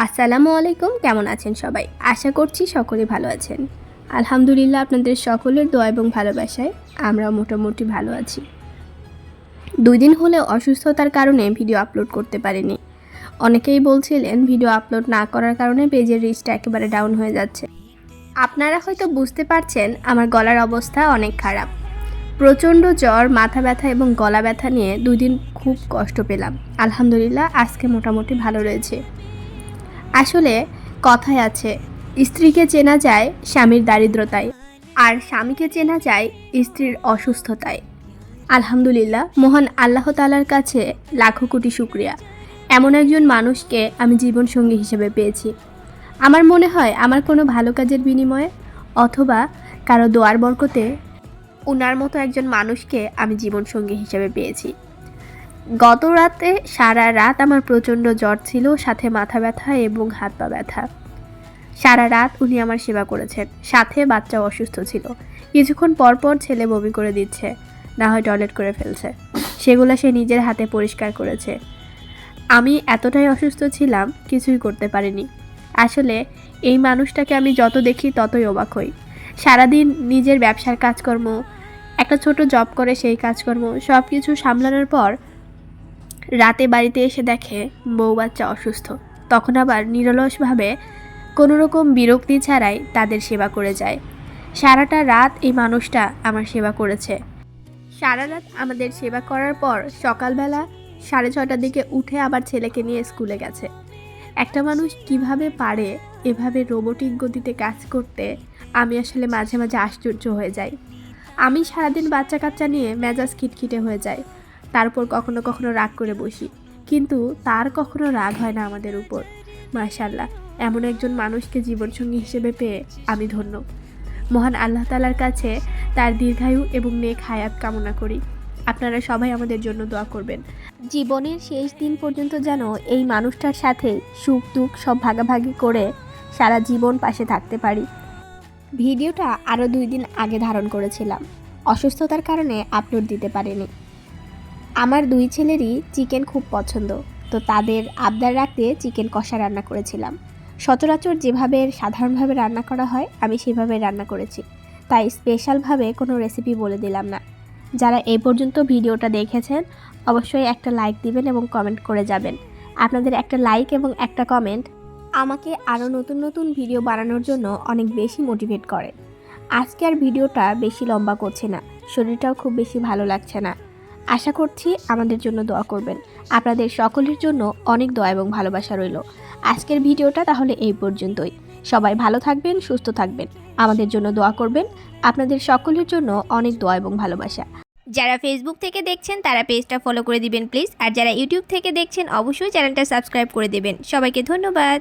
আসসালামু আলাইকুম, কেমন আছেন সবাই? আশা করছি সকলে ভালো আছেন। আলহামদুলিল্লাহ আপনাদের সকলের দোয়া এবং ভালোবাসায় আমরা মোটামুটি ভালো আছি। দুই দিন হলে অসুস্থতার কারণে ভিডিও আপলোড করতে পারিনি। অনেকেই বলছিলেন ভিডিও আপলোড না করার কারণে পেজের রিচটা একেবারে ডাউন হয়ে যাচ্ছে। আপনারা হয়তো বুঝতে পারছেন, আমার গলার অবস্থা অনেক খারাপ। প্রচণ্ড জ্বর, মাথা ব্যথা এবং গলা ব্যথা নিয়ে দুই দিন খুব কষ্ট পেলাম। আলহামদুলিল্লাহ, আজকে মোটামুটি ভালো রয়েছে। আসলে কথায় আছে, স্ত্রীকে চেনা যায় স্বামীর দারিদ্রতায়, আর স্বামীকে চেনা যায় স্ত্রীর অসুস্থতায়। আলহামদুলিল্লাহ, মহান আল্লাহ তালার কাছে লাখো কোটি শুক্রিয়া। এমন একজন মানুষকে আমি জীবনসঙ্গী হিসেবে পেয়েছি। আমার মনে হয় আমার কোনো ভালো কাজের বিনিময়ে, অথবা কারও দোয়ার বরকতে ওনার মতো একজন মানুষকে আমি জীবনসঙ্গী হিসেবে পেয়েছি। গত রাতে সারা রাত আমার প্রচণ্ড জ্বর ছিল, সাথে মাথা ব্যথা এবং হাত পা ব্যথা। সারা রাত উনি আমার সেবা করেছেন, সাথে বাচ্চা অসুস্থ ছিল। কিছুক্ষণ পর পর ছেলে বমি করে দিচ্ছে, না হয় টয়লেট করে ফেলছে। সেগুলো সে নিজের হাতে পরিষ্কার করেছে। আমি এতটাই অসুস্থ ছিলাম, কিছুই করতে পারিনি। আসলে এই মানুষটাকে আমি যত দেখি ততই অবাক হই। সারাদিন নিজের ব্যবসার কাজকর্ম, একটা ছোট জব করে সেই কাজকর্ম সব কিছু সামলানোর পর রাতে বাড়িতে এসে দেখে বউ বাচ্চা অসুস্থ। তখন আবার নিরলসভাবে কোনো রকম বিরক্তি ছাড়াই তাদের সেবা করে যায়। সারাটা রাত এই মানুষটা আমার সেবা করেছে। সারা রাত আমাদের সেবা করার পর সকালবেলা সাড়ে ছটার দিকে উঠে আবার ছেলেকে নিয়ে স্কুলে গেছে। একটা মানুষ কীভাবে পারে এভাবে রোবোটিক গতিতে কাজ করতে আমি আসলে মাঝে মাঝে আশ্চর্য হয়ে যাই। আমি সারাদিন বাচ্চা কাচ্চা নিয়ে মেজাজ খিটখিটে হয়ে যায় তারপর কখনো কখনো রাগ করে বসি। কিন্তু তার কখনো রাগ হয় না আমাদের উপর। মাশাল্লাহ এমন একজন মানুষকে জীবনসঙ্গী হিসেবে পেয়ে আমি ধন্য। মহান আল্লাহ তালার কাছে তার দীর্ঘায়ু এবং নেক হায়াত কামনা করি। আপনারা সবাই আমাদের জন্য দোয়া করবেন। জীবনের শেষ দিন পর্যন্ত যেন এই মানুষটার সাথে সুখ দুঃখ সব ভাগাভাগি করে সারা জীবন পাশে থাকতে পারি। ভিডিওটা আরও দুই দিন আগে ধারণ করেছিলাম। অসুস্থতার কারণে আপলোড দিতে পারিনি। আমার দুই ছেলেরই চিকেন খুব পছন্দ, তো তাদের আবদার রাখতে চিকেন কষা রান্না করেছিলাম। সচরাচর যেভাবে সাধারণভাবে রান্না করা হয়, আমি সেভাবে রান্না করেছি। তাই স্পেশালভাবে কোনো রেসিপি বলে দিলাম না। যারা এই পর্যন্ত ভিডিওটা দেখেছেন, অবশ্যই একটা লাইক দিবেন এবং কমেন্ট করে যাবেন। আপনাদের একটা লাইক এবং একটা কমেন্ট আমাকে আরও নতুন নতুন ভিডিও বানানোর জন্য অনেক বেশি মোটিভেট করে। আজকে আর ভিডিওটা বেশি লম্বা করছে না, শরীরটাও খুব বেশি ভালো লাগছে না। আশা করছি আমাদের জন্য দোয়া করবেন। আপনাদের সকলের জন্য অনেক দোয়া এবং ভালোবাসা রইল। আজকের ভিডিওটা তাহলে এই পর্যন্তই। সবাই ভালো থাকবেন, সুস্থ থাকবেন। আমাদের জন্য দোয়া করবেন। আপনাদের সকলের জন্য অনেক দোয়া এবং ভালোবাসা। যারা ফেসবুক থেকে দেখছেন, তারা পেজটা ফলো করে দিবেন প্লিজ আর যারা ইউটিউব থেকে দেখছেন, অবশ্যই চ্যানেলটা সাবস্ক্রাইব করে দেবেন। সবাইকে ধন্যবাদ।